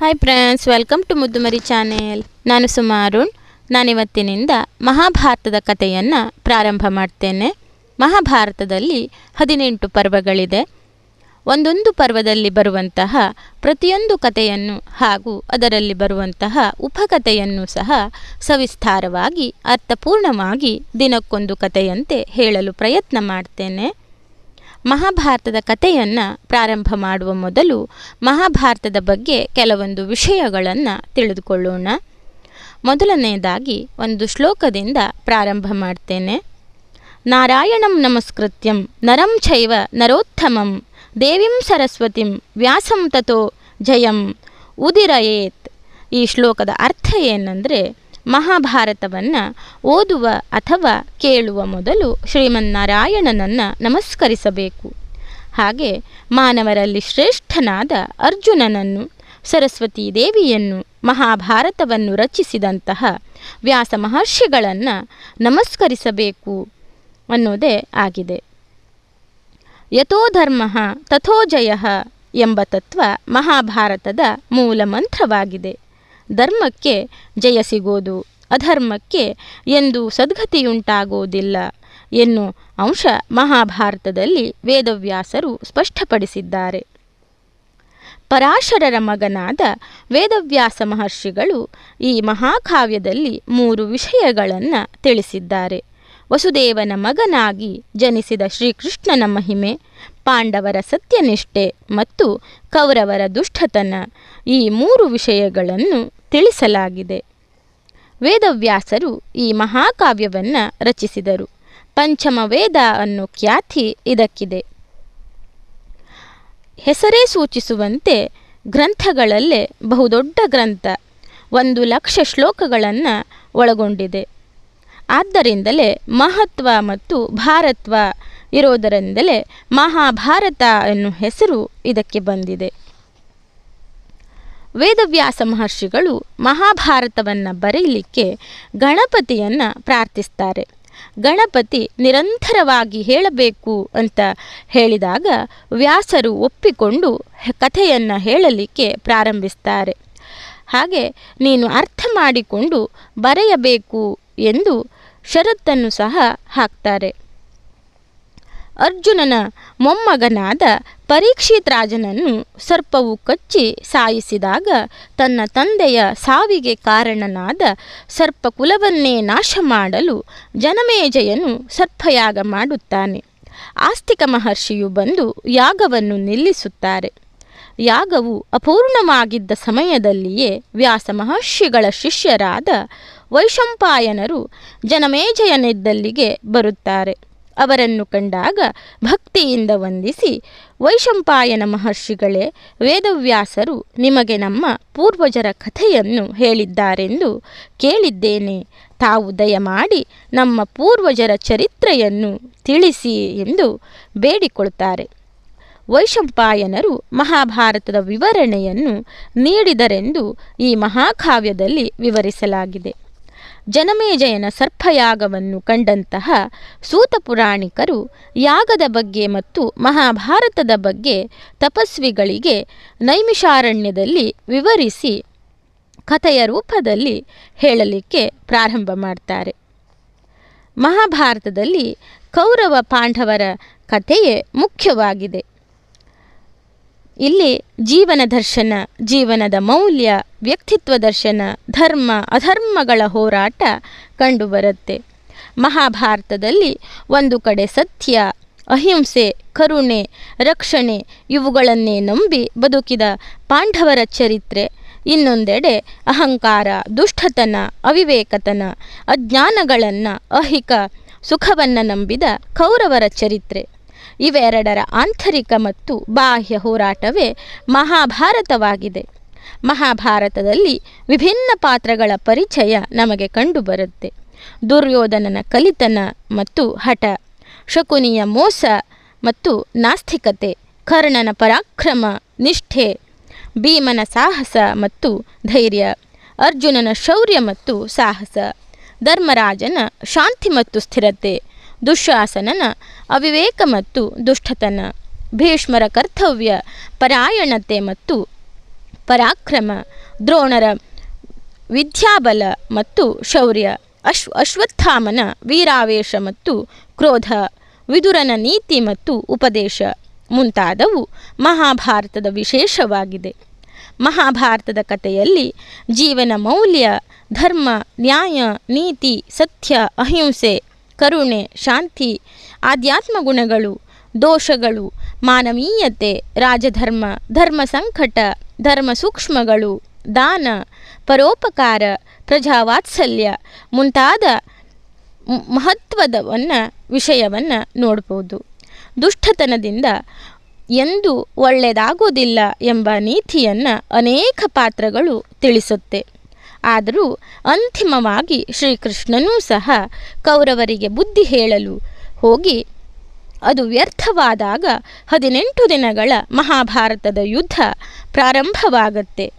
Hi friends welcome to Muddumari channel ನಾನು ಸುಮಾರುಣ್ ನಾನಿವತ್ತಿನಿಂದ ಮಹಾಭಾರತದ ಕಥೆಯನ್ನು ಪ್ರಾರಂಭ ಮಾಡ್ತೇನೆ. ಮಹಾಭಾರತದಲ್ಲಿ ಹದಿನೆಂಟು ಪರ್ವಗಳಿದೆ. ಒಂದೊಂದು ಪರ್ವದಲ್ಲಿ ಬರುವಂತಹ ಪ್ರತಿಯೊಂದು ಕಥೆಯನ್ನು ಹಾಗೂ ಅದರಲ್ಲಿ ಬರುವಂತಹ ಉಪಕಥೆಯನ್ನು ಸಹ ಸವಿಸ್ತಾರವಾಗಿ, ಅರ್ಥಪೂರ್ಣವಾಗಿ ದಿನಕ್ಕೊಂದು ಕಥೆಯಂತೆ ಹೇಳಲು ಪ್ರಯತ್ನ ಮಾಡ್ತೇನೆ. ಮಹಾಭಾರತದ ಕಥೆಯನ್ನು ಪ್ರಾರಂಭ ಮಾಡುವ ಮೊದಲು ಮಹಾಭಾರತದ ಬಗ್ಗೆ ಕೆಲವೊಂದು ವಿಷಯಗಳನ್ನು ತಿಳಿದುಕೊಳ್ಳೋಣ. ಮೊದಲನೆಯದಾಗಿ ಒಂದು ಶ್ಲೋಕದಿಂದ ಪ್ರಾರಂಭ ಮಾಡ್ತೇನೆ. ನಾರಾಯಣಂ ನಮಸ್ಕೃತ್ಯಂ ನರಂ ಚೈವ ನರೋತ್ತಮಂ ದೇವಿಂ ಸರಸ್ವತಿಂ ವ್ಯಾಸಂ ತಥೋ ಜಯಂ ಉದಿರಯೇತ್. ಈ ಶ್ಲೋಕದ ಅರ್ಥ ಏನಂದರೆ ಮಹಾಭಾರತವನ್ನು ಓದುವ ಅಥವಾ ಕೇಳುವ ಮೊದಲು ಶ್ರೀಮನ್ನಾರಾಯಣನನ್ನು ನಮಸ್ಕರಿಸಬೇಕು. ಹಾಗೆ ಮಾನವರಲ್ಲಿ ಶ್ರೇಷ್ಠನಾದ ಅರ್ಜುನನನ್ನು, ಸರಸ್ವತೀ ದೇವಿಯನ್ನು, ಮಹಾಭಾರತವನ್ನು ರಚಿಸಿದಂತಹ ವ್ಯಾಸ ಮಹರ್ಷಿಗಳನ್ನು ನಮಸ್ಕರಿಸಬೇಕು ಅನ್ನೋದೇ ಆಗಿದೆ. ಯಥೋ ಧರ್ಮ ತಥೋ ಜಯ ಎಂಬ ತತ್ವ ಮಹಾಭಾರತದ ಮೂಲ ಮಂತ್ರವಾಗಿದೆ. ಧರ್ಮಕ್ಕೆ ಜಯ ಸಿಗೋದು, ಅಧರ್ಮಕ್ಕೆ ಎಂದು ಸದ್ಗತಿಯುಂಟಾಗೋದಿಲ್ಲ ಎನ್ನು ಅಂಶ ಮಹಾಭಾರತದಲ್ಲಿ ವೇದವ್ಯಾಸರು ಸ್ಪಷ್ಟಪಡಿಸಿದ್ದಾರೆ. ಪರಾಶರರ ಮಗನಾದ ವೇದವ್ಯಾಸ ಮಹರ್ಷಿಗಳು ಈ ಮಹಾಕಾವ್ಯದಲ್ಲಿ ಮೂರು ವಿಷಯಗಳನ್ನು ತಿಳಿಸಿದ್ದಾರೆ. ವಸುದೇವನ ಮಗನಾಗಿ ಜನಿಸಿದ ಶ್ರೀಕೃಷ್ಣನ ಮಹಿಮೆ ಪಾಂಡವರ ಸತ್ಯನಿಷ್ಠೆ ಮತ್ತು ಕೌರವರ ದುಷ್ಟತನ ಈ ಮೂರು ವಿಷಯಗಳನ್ನು ತಿಳಿಸಲಾಗಿದೆ. ವೇದವ್ಯಾಸರು ಈ ಮಹಾಕಾವ್ಯವನ್ನು ರಚಿಸಿದರು. ಪಂಚಮ ವೇದ ಅನ್ನೋ ಖ್ಯಾತಿ ಇದಕ್ಕಿದೆ. ಹೆಸರೇ ಸೂಚಿಸುವಂತೆ ಗ್ರಂಥಗಳಲ್ಲೇ ಬಹುದೊಡ್ಡ ಗ್ರಂಥ ಒಂದು ಲಕ್ಷ ಶ್ಲೋಕಗಳನ್ನು ಒಳಗೊಂಡಿದೆ. ಆದ್ದರಿಂದಲೇ ಮಹತ್ವ ಮತ್ತು ಭಾರತ್ವ ಇರೋದರಿಂದಲೇ ಮಹಾಭಾರತ ಎನ್ನುವ ಹೆಸರು ಇದಕ್ಕೆ ಬಂದಿದೆ. ವೇದವ್ಯಾಸ ಮಹರ್ಷಿಗಳು ಮಹಾಭಾರತವನ್ನು ಬರೆಯಲಿಕ್ಕೆ ಗಣಪತಿಯನ್ನು ಪ್ರಾರ್ಥಿಸ್ತಾರೆ. ಗಣಪತಿ ನಿರಂತರವಾಗಿ ಹೇಳಬೇಕು ಅಂತ ಹೇಳಿದಾಗ ವ್ಯಾಸರು ಒಪ್ಪಿಕೊಂಡು ಕಥೆಯನ್ನು ಹೇಳಲಿಕ್ಕೆ ಪ್ರಾರಂಭಿಸ್ತಾರೆ. ಹಾಗೆ ನೀನು ಅರ್ಥ ಮಾಡಿಕೊಂಡು ಬರೆಯಬೇಕು ಎಂದು ಷರತ್ತನ್ನು ಸಹ ಹಾಕ್ತಾರೆ. ಅರ್ಜುನನ ಮೊಮ್ಮಗನಾದ ಪರೀಕ್ಷಿತ್ ರಾಜನನ್ನು ಸರ್ಪವು ಕಚ್ಚಿ ಸಾಯಿಸಿದಾಗ ತನ್ನ ತಂದೆಯ ಸಾವಿಗೆ ಕಾರಣನಾದ ಸರ್ಪಕುಲವನ್ನೇ ನಾಶ ಮಾಡಲು ಜನಮೇಜಯನು ಸರ್ಪಯಾಗ ಮಾಡುತ್ತಾನೆ. ಆಸ್ತಿಕ ಮಹರ್ಷಿಯು ಬಂದು ಯಾಗವನ್ನು ನಿಲ್ಲಿಸುತ್ತಾರೆ. ಯಾಗವು ಅಪೂರ್ಣವಾಗಿದ್ದ ಸಮಯದಲ್ಲಿಯೇ ವ್ಯಾಸ ಮಹರ್ಷಿಗಳ ಶಿಷ್ಯರಾದ ವೈಶಂಪಾಯನರು ಜನಮೇಜಯನಿದ್ದಲ್ಲಿಗೆ ಬರುತ್ತಾರೆ. ಅವರನ್ನು ಕಂಡಾಗ ಭಕ್ತಿಯಿಂದ ವಂದಿಸಿ, ವೈಶಂಪಾಯನ ಮಹರ್ಷಿಗಳೇ, ವೇದವ್ಯಾಸರು ನಿಮಗೆ ನಮ್ಮ ಪೂರ್ವಜರ ಕಥೆಯನ್ನು ಹೇಳಿದ್ದಾರೆಂದು ಕೇಳಿದ್ದೇನೆ. ತಾವು ದಯಮಾಡಿ ನಮ್ಮ ಪೂರ್ವಜರ ಚರಿತ್ರೆಯನ್ನು ತಿಳಿಸಿ ಎಂದು ಬೇಡಿಕೊಳ್ತಾರೆ. ವೈಶಂಪಾಯನರು ಮಹಾಭಾರತದ ವಿವರಣೆಯನ್ನು ನೀಡಿದರೆಂದು ಈ ಮಹಾಕಾವ್ಯದಲ್ಲಿ ವಿವರಿಸಲಾಗಿದೆ. ಜನಮೇಜಯನ ಸರ್ಪಯಾಗವನ್ನು ಕಂಡಂತಹ ಸೂತ ಪುರಾಣಿಕರು ಯಾಗದ ಬಗ್ಗೆ ಮತ್ತು ಮಹಾಭಾರತದ ಬಗ್ಗೆ ತಪಸ್ವಿಗಳಿಗೆ ನೈಮಿಷಾರಣ್ಯದಲ್ಲಿ ವಿವರಿಸಿ ಕಥೆಯ ರೂಪದಲ್ಲಿ ಹೇಳಲಿಕ್ಕೆ ಪ್ರಾರಂಭ ಮಾಡ್ತಾರೆ. ಮಹಾಭಾರತದಲ್ಲಿ ಕೌರವ ಪಾಂಡವರ ಕಥೆಯೇ ಮುಖ್ಯವಾಗಿದೆ. ಇಲ್ಲಿ ಜೀವನ ದರ್ಶನ, ಜೀವನದ ಮೌಲ್ಯ ವ್ಯಕ್ತಿತ್ವ ದರ್ಶನ, ಧರ್ಮ, ಅಧರ್ಮಗಳ ಹೋರಾಟ ಕಂಡುಬರುತ್ತೆ ಮಹಾಭಾರತದಲ್ಲಿ ಒಂದು ಕಡೆ ಸತ್ಯ, ಅಹಿಂಸೆ, ಕರುಣೆ, ರಕ್ಷಣೆ ಇವುಗಳನ್ನೇ ನಂಬಿ ಬದುಕಿದ ಪಾಂಡವರ ಚರಿತ್ರೆ, ಇನ್ನೊಂದೆಡೆ ಅಹಂಕಾರ, ದುಷ್ಟತನ, ಅವಿವೇಕತನ, ಅಜ್ಞಾನಗಳನ್ನು ಅಹಿಕ ಸುಖವನ್ನು ನಂಬಿದ ಕೌರವರ ಚರಿತ್ರೆ. ಇವೆರಡರ ಆಂತರಿಕ ಮತ್ತು ಬಾಹ್ಯ ಹೋರಾಟವೇ ಮಹಾಭಾರತವಾಗಿದೆ. ಮಹಾಭಾರತದಲ್ಲಿ ವಿಭಿನ್ನ ಪಾತ್ರಗಳ ಪರಿಚಯ ನಮಗೆ ಕಂಡುಬರುತ್ತೆ. ದುರ್ಯೋಧನನ ಕಲಿತನ ಮತ್ತು ಹಠ, ಶಕುನಿಯ ಮೋಸ ಮತ್ತು ನಾಸ್ತಿಕತೆ, ಕರ್ಣನ ಪರಾಕ್ರಮ, ನಿಷ್ಠೆ, ಭೀಮನ ಸಾಹಸ ಮತ್ತು ಧೈರ್ಯ, ಅರ್ಜುನನ ಶೌರ್ಯ ಮತ್ತು ಸಾಹಸ, ಧರ್ಮರಾಜನ ಶಾಂತಿ ಮತ್ತು ಸ್ಥಿರತೆ, ದುಶಾಸನನ ಅವಿವೇಕ ಮತ್ತು ದುಷ್ಟತನ, ಭೀಷ್ಮರ ಕರ್ತವ್ಯ, ಪರಾಯಣತೆ ಮತ್ತು ಪರಾಕ್ರಮ, ದ್ರೋಣರ ವಿದ್ಯಾಬಲ ಮತ್ತು ಶೌರ್ಯ ಅಶ್ ಅಶ್ವತ್ಥಾಮನ ವೀರಾವೇಶ ಮತ್ತು ಕ್ರೋಧ, ವಿದುರನ ನೀತಿ ಮತ್ತು ಉಪದೇಶ ಮುಂತಾದವು ಮಹಾಭಾರತದ ವಿಶೇಷವಾಗಿದೆ. ಮಹಾಭಾರತದ ಕಥೆಯಲ್ಲಿ ಜೀವನ ಮೌಲ್ಯ, ಧರ್ಮ, ನ್ಯಾಯ, ನೀತಿ, ಸತ್ಯ, ಅಹಿಂಸೆ, ಕರುಣೆ, ಶಾಂತಿ, ಆಧ್ಯಾತ್ಮ ಗುಣಗಳು, ದೋಷಗಳು ಮಾನವೀಯತೆ, ರಾಜಧರ್ಮ, ಧರ್ಮ ಸಂಕಟ, ಧರ್ಮ ಸೂಕ್ಷ್ಮಗಳು, ದಾನ, ಪರೋಪಕಾರ, ಪ್ರಜಾವಾತ್ಸಲ್ಯ ಮುಂತಾದ ಮಹತ್ವದವನ್ನು ವಿಷಯವನ್ನು ನೋಡ್ಬೋದು. ದುಷ್ಟತನದಿಂದ ಎಂದು ಒಳ್ಳೆಯದಾಗೋದಿಲ್ಲ ಎಂಬ ನೀತಿಯನ್ನು ಅನೇಕ ಪಾತ್ರಗಳು ತಿಳಿಸುತ್ತೆ. ಆದರೂ ಅಂತಿಮವಾಗಿ ಶ್ರೀಕೃಷ್ಣನೂ ಸಹ ಕೌರವರಿಗೆ ಬುದ್ಧಿ ಹೇಳಲು ಹೋಗಿ ಅದು ವ್ಯರ್ಥವಾದಾಗ ಹದಿನೆಂಟು ದಿನಗಳ ಮಹಾಭಾರತದ ಯುದ್ಧ ಪ್ರಾರಂಭವಾಗುತ್ತೆ.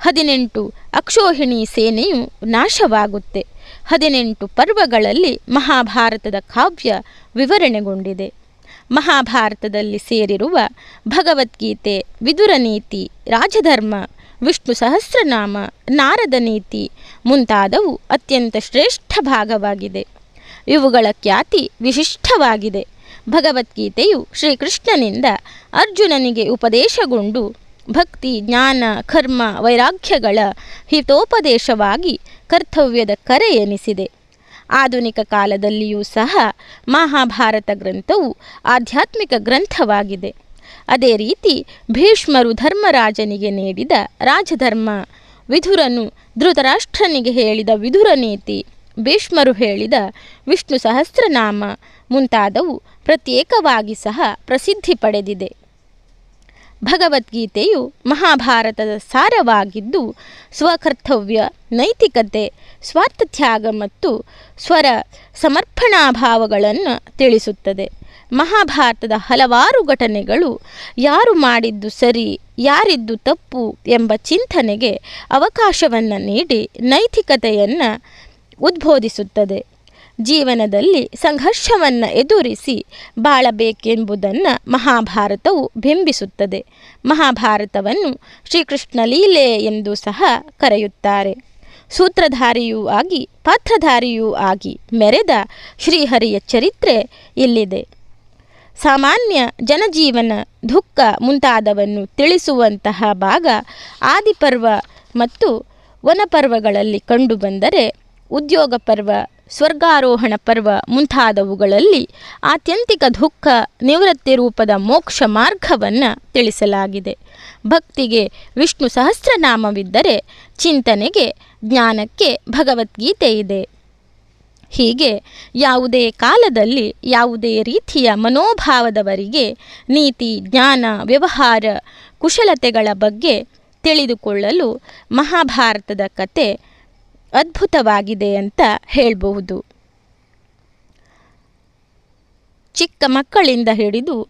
ಹದಿನೆಂಟು ಅಕ್ಷೋಹಿಣಿ ಸೇನೆಯು ನಾಶವಾಗುತ್ತೆ. ಹದಿನೆಂಟು ಪರ್ವಗಳಲ್ಲಿ ಮಹಾಭಾರತದ ಕಾವ್ಯ ವಿವರಣೆಗೊಂಡಿದೆ. ಮಹಾಭಾರತದಲ್ಲಿ ಸೇರಿರುವ ಭಗವದ್ಗೀತೆ, ವಿದುರ ನೀತಿ, ರಾಜಧರ್ಮ, ವಿಷ್ಣು ಸಹಸ್ರನಾಮ, ನಾರದ ನೀತಿ ಮುಂತಾದವು ಅತ್ಯಂತ ಶ್ರೇಷ್ಠ ಭಾಗವಾಗಿದೆ. ಇವುಗಳ ಖ್ಯಾತಿ ವಿಶಿಷ್ಟವಾಗಿದೆ. ಭಗವದ್ಗೀತೆಯು ಶ್ರೀಕೃಷ್ಣನಿಂದ ಅರ್ಜುನನಿಗೆ ಉಪದೇಶಗೊಂಡು ಭಕ್ತಿ, ಜ್ಞಾನ, ಕರ್ಮ, ವೈರಾಗ್ಯಗಳ ಹಿತೋಪದೇಶವಾಗಿ ಕರ್ತವ್ಯದ ಕರೆ ಎನಿಸಿದೆ. ಆಧುನಿಕ ಕಾಲದಲ್ಲಿಯೂ ಸಹ ಮಹಾಭಾರತ ಗ್ರಂಥವು ಆಧ್ಯಾತ್ಮಿಕ ಗ್ರಂಥವಾಗಿದೆ. ಅದೇ ರೀತಿ ಭೀಷ್ಮರು ಧರ್ಮರಾಜನಿಗೆ ನೀಡಿದ ರಾಜಧರ್ಮ, ವಿಧುರನು ಧೃತರಾಷ್ಟ್ರನಿಗೆ ಹೇಳಿದ ವಿಧುರ ನೀತಿ ಭೀಷ್ಮರು ಹೇಳಿದ ವಿಷ್ಣು ಸಹಸ್ರನಾಮ ಮುಂತಾದವು ಪ್ರತ್ಯೇಕವಾಗಿ ಸಹ ಪ್ರಸಿದ್ಧಿ ಪಡೆದಿದೆ. ಭಗವದ್ಗೀತೆಯು ಮಹಾಭಾರತದ ಸಾರವಾಗಿದ್ದು, ಸ್ವಕರ್ತವ್ಯ, ನೈತಿಕತೆ, ಸ್ವಾರ್ಥತ್ಯಾಗ ಮತ್ತು ಸ್ವರ ಸಮರ್ಪಣಾಭಾವಗಳನ್ನು ತಿಳಿಸುತ್ತದೆ. ಮಹಾಭಾರತದ ಹಲವಾರು ಘಟನೆಗಳು ಯಾರು ಮಾಡಿದ್ದು ಸರಿ, ಯಾರಿದ್ದು ತಪ್ಪು ಎಂಬ ಚಿಂತನೆಗೆ ಅವಕಾಶವನ್ನು ನೀಡಿ ನೈತಿಕತೆಯನ್ನು ಉದ್ಬೋಧಿಸುತ್ತದೆ. ಜೀವನದಲ್ಲಿ ಸಂಘರ್ಷವನ್ನು ಎದುರಿಸಿ ಬಾಳಬೇಕೆಂಬುದನ್ನು ಮಹಾಭಾರತವು ಬಿಂಬಿಸುತ್ತದೆ. ಮಹಾಭಾರತವನ್ನು ಶ್ರೀಕೃಷ್ಣ ಲೀಲೆ ಎಂದು ಸಹ ಕರೆಯುತ್ತಾರೆ. ಸೂತ್ರಧಾರಿಯೂ ಆಗಿ, ಪಾತ್ರಧಾರಿಯೂ ಆಗಿ ಮೆರೆದ ಶ್ರೀಹರಿಯ ಚರಿತ್ರೆ ಇಲ್ಲಿದೆ. ಸಾಮಾನ್ಯ ಜನಜೀವನ ದುಃಖ ಮುಂತಾದವನ್ನು ತಿಳಿಸುವಂತಹ ಭಾಗ ಆದಿಪರ್ವ ಮತ್ತು ವನಪರ್ವಗಳಲ್ಲಿ ಕಂಡುಬಂದರೆ ಉದ್ಯೋಗ ಪರ್ವ, ಸ್ವರ್ಗಾರೋಹಣ ಪರ್ವ ಮುಂತಾದವುಗಳಲ್ಲಿ ಆತ್ಯಂತಿಕ ದುಃಖ, ನಿವೃತ್ತಿ ರೂಪದ ಮೋಕ್ಷ ಮಾರ್ಗವನ್ನು ತಿಳಿಸಲಾಗಿದೆ. ಭಕ್ತಿಗೆ ವಿಷ್ಣು ಸಹಸ್ರನಾಮವಿದ್ದರೆ ಚಿಂತನೆಗೆ, ಜ್ಞಾನಕ್ಕೆ ಭಗವದ್ಗೀತೆ ಇದೆ. ಹೀಗೆ ಯಾವುದೇ ಕಾಲದಲ್ಲಿ ಯಾವುದೇ ರೀತಿಯ ಮನೋಭಾವದವರಿಗೆ ನೀತಿ, ಜ್ಞಾನ, ವ್ಯವಹಾರ, ಕುಶಲತೆಗಳ ಬಗ್ಗೆ ತಿಳಿದುಕೊಳ್ಳಲು ಮಹಾಭಾರತದ ಕತೆ ಅದ್ಭುತವಾಗಿದೆ ಅಂತ ಹೇಳಬಹುದು. ಚಿಕ್ಕ ಮಕ್ಕಳಿಂದ ಹಿಡಿದು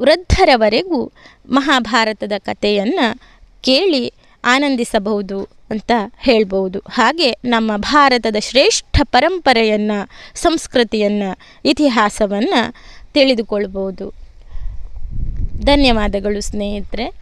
ವೃದ್ಧರವರೆಗೂ ಮಹಾಭಾರತದ ಕಥೆಯನ್ನು ಕೇಳಿ ಆನಂದಿಸಬಹುದು ಅಂತ ಹೇಳ್ಬೋದು ಹಾಗೆ ನಮ್ಮ ಭಾರತದ ಶ್ರೇಷ್ಠ ಪರಂಪರೆಯನ್ನು, ಸಂಸ್ಕೃತಿಯನ್ನು, ಇತಿಹಾಸವನ್ನು ತಿಳಿದುಕೊಳ್ಬೋದು ಧನ್ಯವಾದಗಳು ಸ್ನೇಹಿತರೆ.